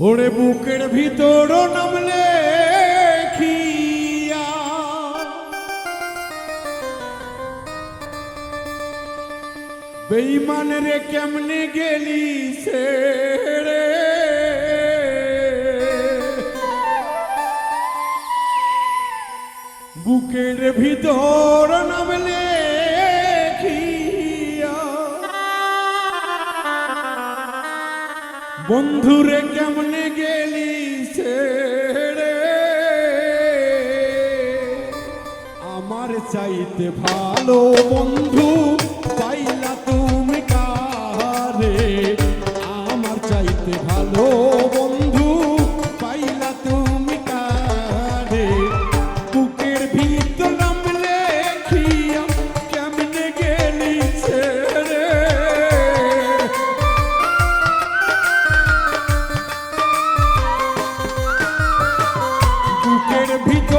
ওরে বুকের ভিতর নামলে বেইমান রে কেমনে গেলি সে রে? বুকের ভিতর নামলে বন্ধুরে কেমনে গেলি ছেড়ে? আমার চাইতে ভালো বন্ধু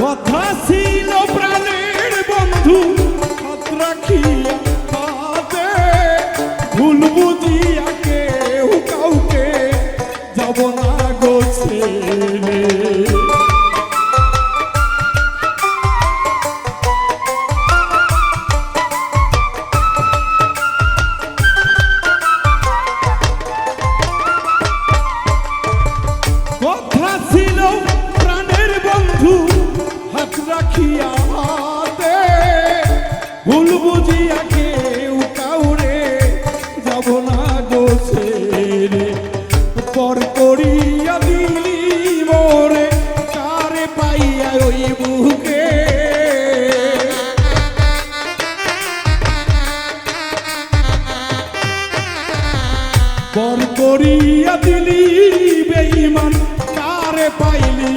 কথা ছিল প্রাণের বন্ধু, হাত রাখিয়া হাতে ভুল বুঝিয়া কেউ কাউকে যাব না গোছে কথা ছিল প্রাণের বন্ধু রাখিয়া হাতে ভুল কেউ কাউরে, যাব না গোছে পর করিয়া দিলি মোরে, কারে পাইয়া ওই বুকে?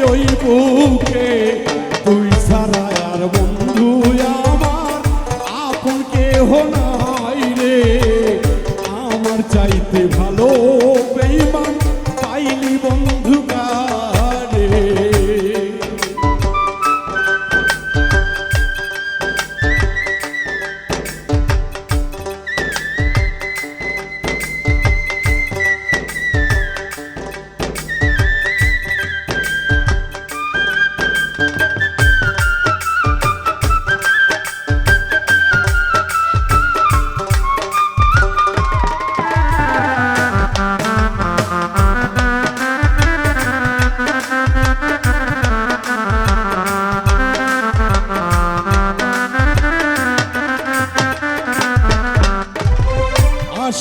ওই বুকে? চাইতে ভালো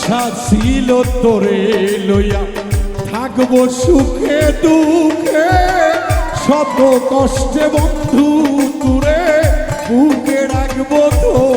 আশা ছিল তোরে লইয়া থাকব সুখে দুঃখে। শত কষ্টে বন্ধু তুরে বুকে রাখব তোরে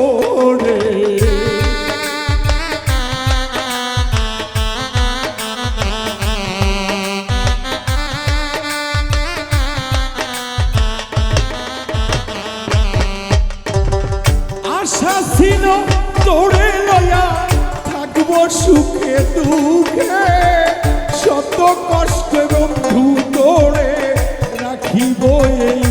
সুখে দুঃখে শত কষ্টে বন্ধু তোরে রাখিব এই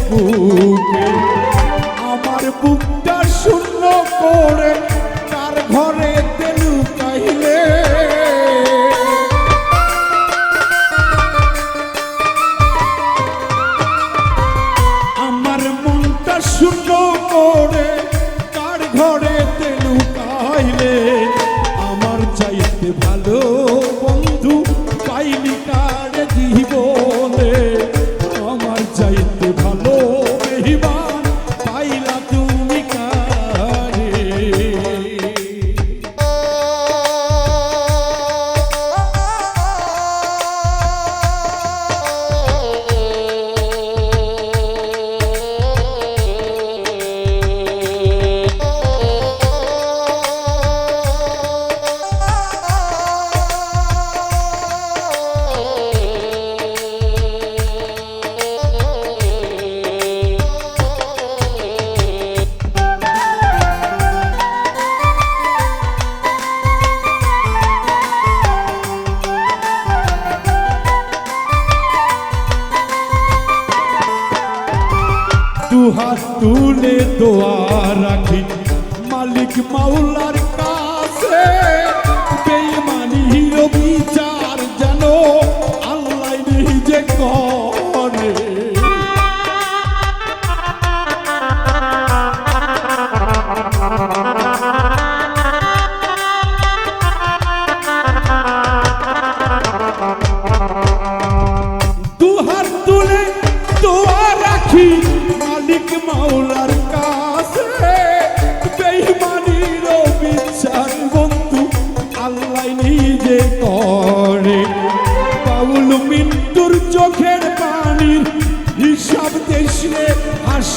তুলে দোয়া রাখি। মালিক মাওলার কাছে বেমানি বিচার জানো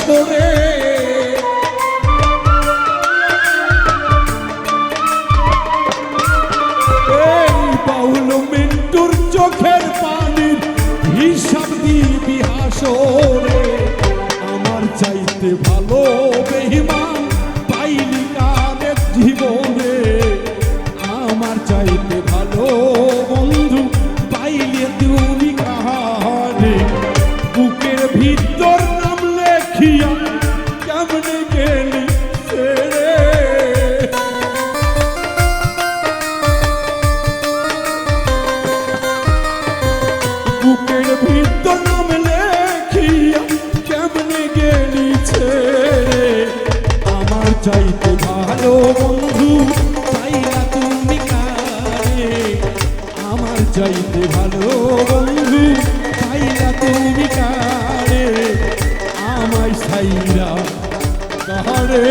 poder. চাইতে ভালো বন্ধু তাই না তুমি কারে? আমার চাইতে ভালো বন্ধু তাই না তুমি কারে? আমায় সাইরা কারে